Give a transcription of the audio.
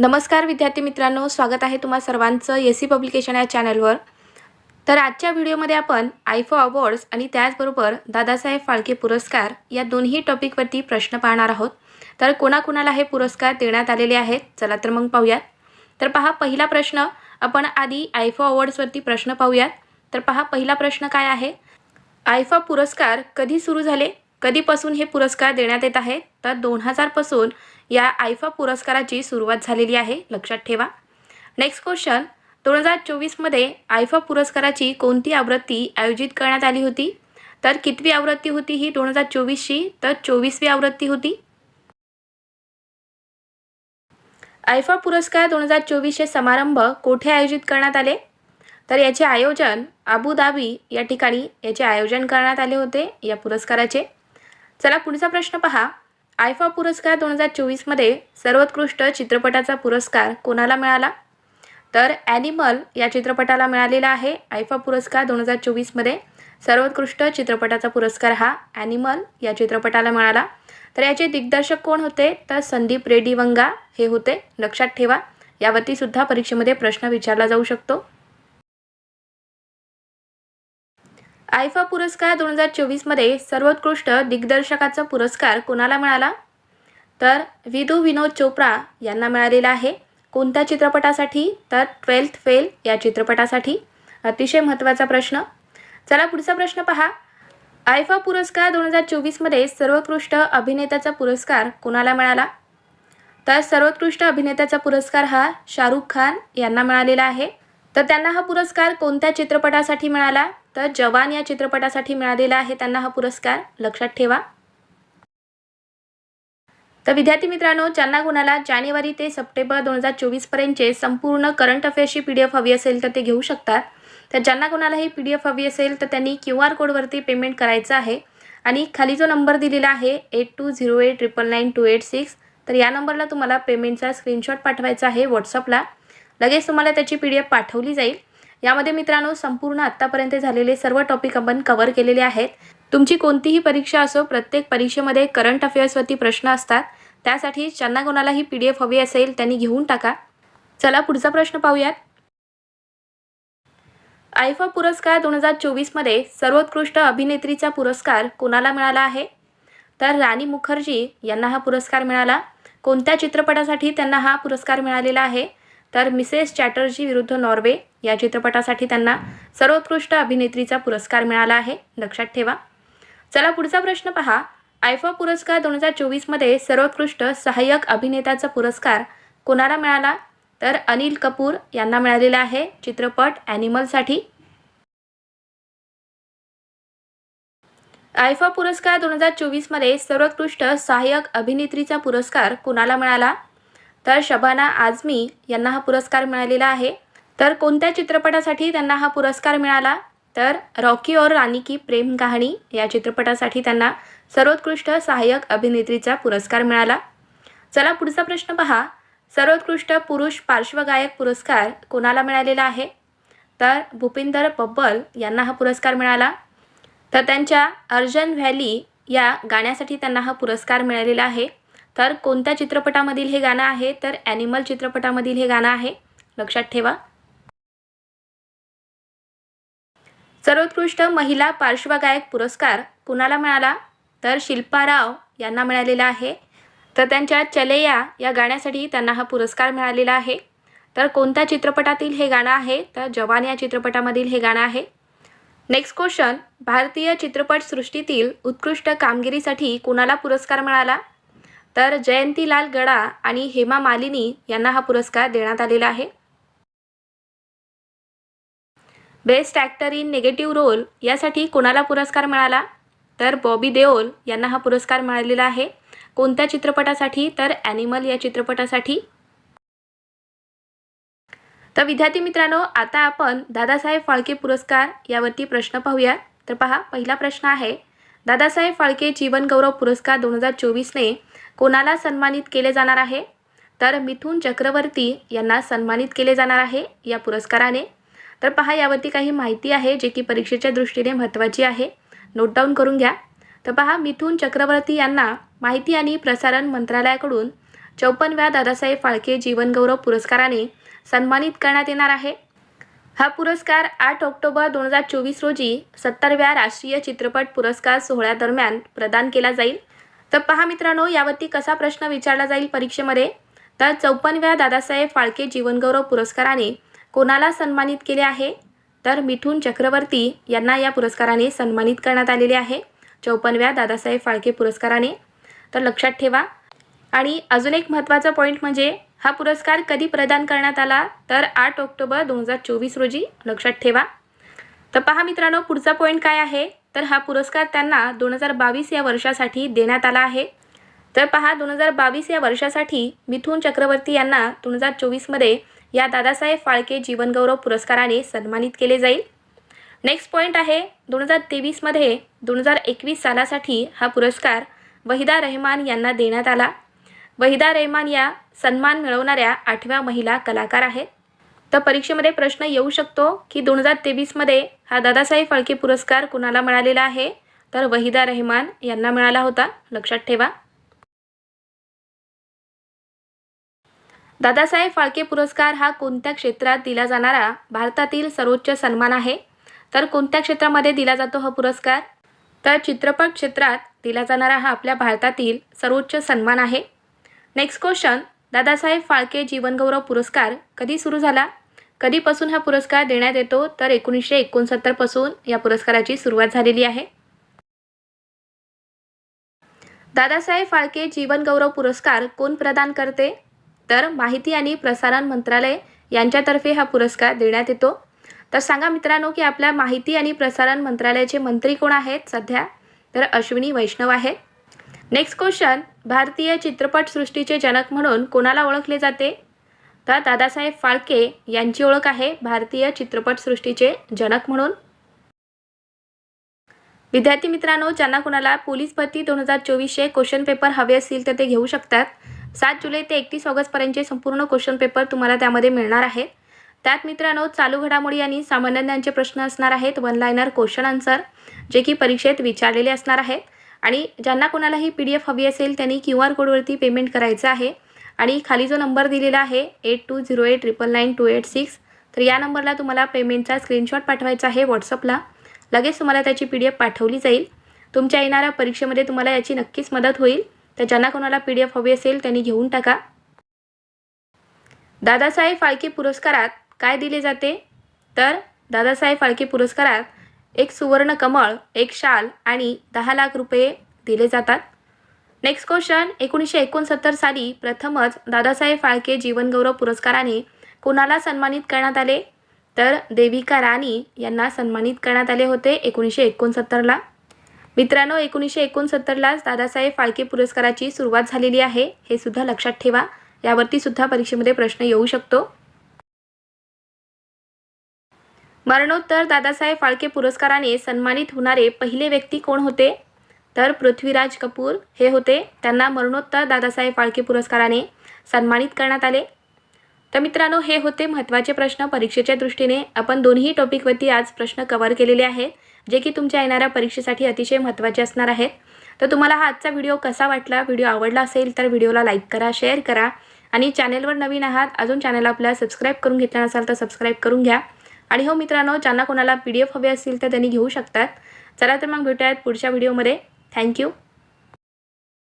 नमस्कार विद्यार्थी मित्रांनो स्वागत आहे तुम्हा सर्वांचं एस सी पब्लिकेशन या चॅनलवर. तर आजच्या व्हिडिओमध्ये आपण आयफो अवॉर्ड्स आणि त्याचबरोबर दादासाहेब फाळके पुरस्कार या दोन्ही टॉपिकवरती प्रश्न पाहणार आहोत. तर कोणाकोणाला हे पुरस्कार देण्यात आलेले आहेत चला तर मग पाहूयात. तर पहा पहिला प्रश्न आपण आधी आयफो अवॉर्ड्सवरती प्रश्न पाहूयात. तर पहा पहिला प्रश्न काय आहे? आयफा पुरस्कार कधी सुरू झाले? कधीपासून हे पुरस्कार देण्यात येत आहेत? तर दोन हजारपासून या आयफा पुरस्काराची सुरुवात झालेली आहे. लक्षात ठेवा. नेक्स्ट क्वेश्चन दोन हजार चोवीसमध्ये आयफा पुरस्काराची कोणती आवृत्ती आयोजित करण्यात आली होती? तर कितवी आवृत्ती होती ही दोन हजार चोवीसची तर चोवीसवी आवृत्ती होती. आयफा पुरस्कार दोन हजार चोवीसचे समारंभ कोठे आयोजित करण्यात आले? तर याचे आयोजन अबुधाबी या ठिकाणी याचे आयोजन करण्यात आले होते या पुरस्काराचे. चला पुढचा प्रश्न पहा. आयफा पुरस्कार दोन हजार चोवीसमध्ये सर्वोत्कृष्ट चित्रपटाचा पुरस्कार कोणाला मिळाला? तर ॲनिमल या चित्रपटाला मिळालेला आहे. आयफा पुरस्कार दोन हजार चोवीसमध्ये सर्वोत्कृष्ट चित्रपटाचा पुरस्कार हा ॲनिमल या चित्रपटाला मिळाला. तर याचे दिग्दर्शक कोण होते? तर संदीप रेड्डी वंगा हे होते. लक्षात ठेवा. यावरतीसुद्धा परीक्षेमध्ये प्रश्न विचारला जाऊ शकतो. आयफा पुरस्कार दोन हजार चोवीसमध्ये सर्वोत्कृष्ट दिग्दर्शकाचा पुरस्कार कोणाला मिळाला? तर विदू विनोद चोप्रा यांना मिळालेला आहे. कोणत्या चित्रपटासाठी? तर ट्वेल्थ फेल या चित्रपटासाठी. अतिशय महत्त्वाचा प्रश्न. चला पुढचा प्रश्न पहा. आयफा पुरस्कार दोन हजार चोवीसमध्ये सर्वोत्कृष्ट अभिनेत्याचा पुरस्कार कोणाला मिळाला? तर सर्वोत्कृष्ट अभिनेत्याचा पुरस्कार हा शाहरुख खान यांना मिळालेला आहे. तर त्यांना हा पुरस्कार कोणत्या चित्रपटासाठी मिळाला? तर जवान या चित्रपटासाठी मिळालेला आहे त्यांना हा पुरस्कार. लक्षात ठेवा. तर विद्यार्थी मित्रांनो ज्यांना कुणाला जानेवारी ते सप्टेंबर दोन हजार चोवीसपर्यंतचे संपूर्ण करंट अफेअर्सची पी डी एफ हवी असेल तर ते घेऊ शकतात. तर ज्यांना कोणाला ही पी डी एफ हवी असेल तर त्यांनी क्यू आर कोडवरती पेमेंट करायचं आहे. आणि खाली जो नंबर दिलेला आहे eight two zero eight triple nine two eight six तर या नंबरला तुम्हाला पेमेंटचा स्क्रीनशॉट पाठवायचा आहे व्हॉट्सअपला. लगेच तुम्हाला त्याची पी डी एफ पाठवली जाईल. यामध्ये मित्रांनो संपूर्ण आत्तापर्यंत झालेले सर्व टॉपिक आपण कवर केलेले आहेत. तुमची कोणतीही परीक्षा असो प्रत्येक परीक्षेमध्ये करंट अफेअर्सवरती प्रश्न असतात. त्यासाठी ज्यांना कोणाला ही पी डी एफ हवी असेल त्यांनी घेऊन टाका. चला पुढचा प्रश्न पाहूयात. आयफा पुरस्कार दोन हजार चोवीसमध्ये सर्वोत्कृष्ट अभिनेत्रीचा पुरस्कार कोणाला मिळाला आहे? तर राणी मुखर्जी यांना हा पुरस्कार मिळाला. कोणत्या चित्रपटासाठी त्यांना हा पुरस्कार मिळालेला आहे? तर मिसेस चॅटर्जी विरुद्ध नॉर्वे या चित्रपटासाठी त्यांना सर्वोत्कृष्ट अभिनेत्रीचा पुरस्कार मिळाला आहे. लक्षात ठेवा. चला पुढचा प्रश्न पहा. आयफा पुरस्कार दोन हजार चोवीसमध्ये सर्वोत्कृष्ट सहाय्यक अभिनेत्याचा पुरस्कार कोणाला मिळाला? तर अनिल कपूर यांना मिळालेला आहे. चित्रपट ॲनिमलसाठी आयफा पुरस्कार दोन हजार चोवीसमध्ये सर्वोत्कृष्ट सहाय्यक अभिनेत्रीचा पुरस्कार कोणाला मिळाला? तर शबाना आझमी यांना हा पुरस्कार मिळालेला आहे. तर कोणत्या चित्रपटासाठी त्यांना हा पुरस्कार मिळाला? तर रॉकी और रानी की प्रेम कहाणी या चित्रपटासाठी त्यांना सर्वोत्कृष्ट सहाय्यक अभिनेत्रीचा पुरस्कार मिळाला. चला पुढचा प्रश्न पहा. सर्वोत्कृष्ट पुरुष पार्श्वगायक पुरस्कार कोणाला मिळालेला आहे? तर भूपिंदर बब्बल यांना हा पुरस्कार मिळाला. तर त्यांच्या अर्जन व्हॅली या गाण्यासाठी त्यांना हा पुरस्कार मिळालेला आहे. तर कोणत्या चित्रपटामधील हे गाणं आहे? तर ॲनिमल चित्रपटामधील हे गाणं आहे. लक्षात ठेवा. सर्वोत्कृष्ट महिला पार्श्वगायक पुरस्कार कुणाला मिळाला? तर शिल्पा राव यांना मिळालेला आहे. तर त्यांच्या चलेया या गाण्यासाठी त्यांना हा पुरस्कार मिळालेला आहे. तर कोणत्या चित्रपटातील हे गाणं आहे? तर जवान या चित्रपटामधील हे गाणं आहे. Next question. भारतीय चित्रपटसृष्टीतील उत्कृष्ट कामगिरीसाठी कुणाला पुरस्कार मिळाला? तर जयंतीलाल गडा आणि हेमा मालिनी यांना हा पुरस्कार देण्यात आलेला आहे. Best actor in negative role यासाठी कोणाला पुरस्कार मिळाला? तर बॉबी देओल यांना हा पुरस्कार मिळालेला आहे. कोणत्या चित्रपटासाठी? तर ॲनिमल या चित्रपटासाठी. तर विद्यार्थी मित्रांनो आता आपण दादासाहेब फाळके पुरस्कार यावरती प्रश्न पाहूया. तर पहा पहिला प्रश्न आहे दादासाहेब फाळके जीवनगौरव पुरस्कार दोन हजार चोवीसने कोणाला सन्मानित केले जाणार आहे? तर मिथुन चक्रवर्ती यांना सन्मानित केले जाणार आहे या पुरस्काराने. तर पहा यावरती काही माहिती आहे जे की परीक्षेच्या दृष्टीने महत्त्वाची आहे. नोट डाऊन करून घ्या. तर पहा मिथुन चक्रवर्ती यांना माहिती आणि प्रसारण मंत्रालयाकडून चौपन्नव्या दादासाहेब फाळके जीवनगौरव पुरस्काराने सन्मानित करण्यात येणार आहे. हा पुरस्कार आठ ऑक्टोबर दोन हजार चोवीस रोजी सत्तरव्या राष्ट्रीय चित्रपट पुरस्कार सोहळ्यादरम्यान प्रदान केला जाईल. तर पहा मित्रांनो यावरती कसा प्रश्न विचारला जाईल परीक्षेमध्ये? तर चौपन्नव्या दादासाहेब फाळके जीवनगौरव पुरस्काराने कोणाला सन्मानित केले आहे? तर मिथून चक्रवर्ती यांना या पुरस्काराने सन्मानित करण्यात आलेले आहे. चौपन्नव्या दादासाहेब फाळके पुरस्काराने. तर लक्षात ठेवा. आणि अजून एक महत्त्वाचा पॉईंट म्हणजे हा पुरस्कार कधी प्रदान करण्यात आला? तर आठ ऑक्टोबर दोन हजार चोवीस रोजी. लक्षात ठेवा. तर पहा मित्रांनो पुढचा पॉईंट काय आहे? तर हा पुरस्कार त्यांना दोन हजार बावीस या वर्षासाठी देण्यात आला आहे. तर पहा दोन हजार बावीस या वर्षासाठी मिथुन चक्रवर्ती यांना दोन हजार चोवीसमध्ये या दादासाहेब फाळके जीवनगौरव पुरस्काराने सन्मानित केले जाईल. नेक्स्ट पॉईंट आहे दोन हजार तेवीसमध्ये दोन हजार एकवीस सालासाठी हा पुरस्कार वहिदा रहमान यांना देण्यात आला. वहिदा रहमान या सन्मान मिळवणाऱ्या आठव्या महिला कलाकार आहेत. तर परीक्षेमध्ये प्रश्न येऊ शकतो की दोन हजार तेवीसमध्ये हा दादासाहेब फाळके पुरस्कार कुणाला मिळालेला आहे? तर वहिदा रहमान यांना मिळाला होता. लक्षात ठेवा. दादासाहेब फाळके पुरस्कार हा कोणत्या क्षेत्रात दिला जाणारा भारतातील सर्वोच्च सन्मान आहे? तर कोणत्या क्षेत्रामध्ये दिला जातो हा पुरस्कार? तर चित्रपट क्षेत्रात दिला जाणारा हा आपल्या भारतातील सर्वोच्च सन्मान आहे. नेक्स्ट क्वेश्चन दादासाहेब फाळके जीवनगौरव पुरस्कार कधी सुरू झाला? कधीपासून हा पुरस्कार देण्यात येतो? तर एकोणीसशे एकोणसत्तरपासून या पुरस्काराची सुरुवात झालेली आहे. दादासाहेब फाळके जीवनगौरव पुरस्कार कोण प्रदान करते? तर माहिती आणि प्रसारण मंत्रालय यांच्यातर्फे हा पुरस्कार देण्यात येतो. तर सांगा मित्रांनो की आपल्या माहिती आणि प्रसारण मंत्रालयाचे मंत्री कोण आहेत सध्या? तर अश्विनी वैष्णव आहेत. नेक्स्ट क्वेश्चन भारतीय चित्रपटसृष्टीचे जनक म्हणून कोणाला ओळखले जाते? तर दादासाहेब फाळके यांची ओळख आहे भारतीय चित्रपटसृष्टीचे जनक म्हणून. विद्यार्थी मित्रांनो ज्यांना कोणाला पोलीस भरती दोन हजार चोवीसचे क्वेश्चन पेपर हवे असतील तर ते घेऊ शकतात. सात जुलै ते एकतीस ऑगस्टपर्यंतचे संपूर्ण क्वेश्चन पेपर तुम्हाला त्यामध्ये मिळणार आहेत. त्यात मित्रांनो चालू घडामोडी आणि सामान्यांचे प्रश्न असणार आहेत. वन लायनर क्वेश्चन आन्सर जे की परीक्षेत विचारलेले असणार आहेत. आणि ज्यांना कोणालाही पी डी एफ हवी असेल त्यांनी क्यू आर कोडवरती पेमेंट करायचं आहे. आणि खाली जो नंबर दिलेला आहे eight two zero eight triple nine two eight six तर या नंबरला तुम्हाला पेमेंटचा स्क्रीनशॉट पाठवायचा आहे व्हॉट्सअपला लगेच तुम्हाला त्याची पी डी एफ पाठवली जाईल. तुमच्या येणाऱ्या परीक्षेमध्ये तुम्हाला याची नक्कीच मदत होईल. तर ज्यांना कोणाला पी डी एफ हवी असेल त्यांनी घेऊन टाका. दादासाहेब फाळके पुरस्कारात काय दिले जाते? तर दादासाहेब फाळके पुरस्कारात एक सुवर्ण कमळ एक शाल आणि दहा लाख रुपये दिले जातात. नेक्स्ट क्वेश्चन एकोणीसशे एकोणसत्तर साली प्रथमच दादासाहेब फाळके जीवनगौरव पुरस्काराने कोणाला सन्मानित करण्यात आले? तर देविका राणी यांना सन्मानित करण्यात आले होते एकोणीसशे एकोणसत्तरला मित्रांनो एकोणीसशे एकोणसत्तरलाच दादासाहेब फाळके पुरस्काराची सुरुवात झालेली आहे. हे सुद्धा लक्षात ठेवा. यावरती सुद्धा परीक्षेमध्ये प्रश्न येऊ शकतो. मरणोत्तर दादासाहेब फाळके पुरस्काराने सन्मानित होणारे पहिले व्यक्ती कोण होते? तर पृथ्वीराज कपूर हे होते त्यांना मरणोत्तर दादासाहेब फाळके पुरस्काराने सन्मानित करण्यात आले. तर मित्रांनो हे होते महत्त्वाचे प्रश्न परीक्षेच्या दृष्टीने. आपण दोन्ही टॉपिकवरती आज प्रश्न कव्हर केलेले आहेत जे की तुमच्या येणाऱ्या परीक्षेसाठी अतिशय महत्त्वाचे असणार आहेत. तर तुम्हाला हा आजचा व्हिडिओ कसा वाटला व्हिडिओ आवडला असेल तर व्हिडिओला लाईक करा शेअर करा आणि चॅनेलवर नवीन आहात अजून चॅनल आपल्या सबस्क्राईब करून घेतला नसाल तर सबस्क्राईब करून घ्या. आणि हो मित्रांनो ज्यांना कोणाला पी डी एफ हवे असतील तर त्यांनी घेऊ शकतात. चला तर मग भेटूयात पुढच्या व्हिडिओमध्ये Thank you.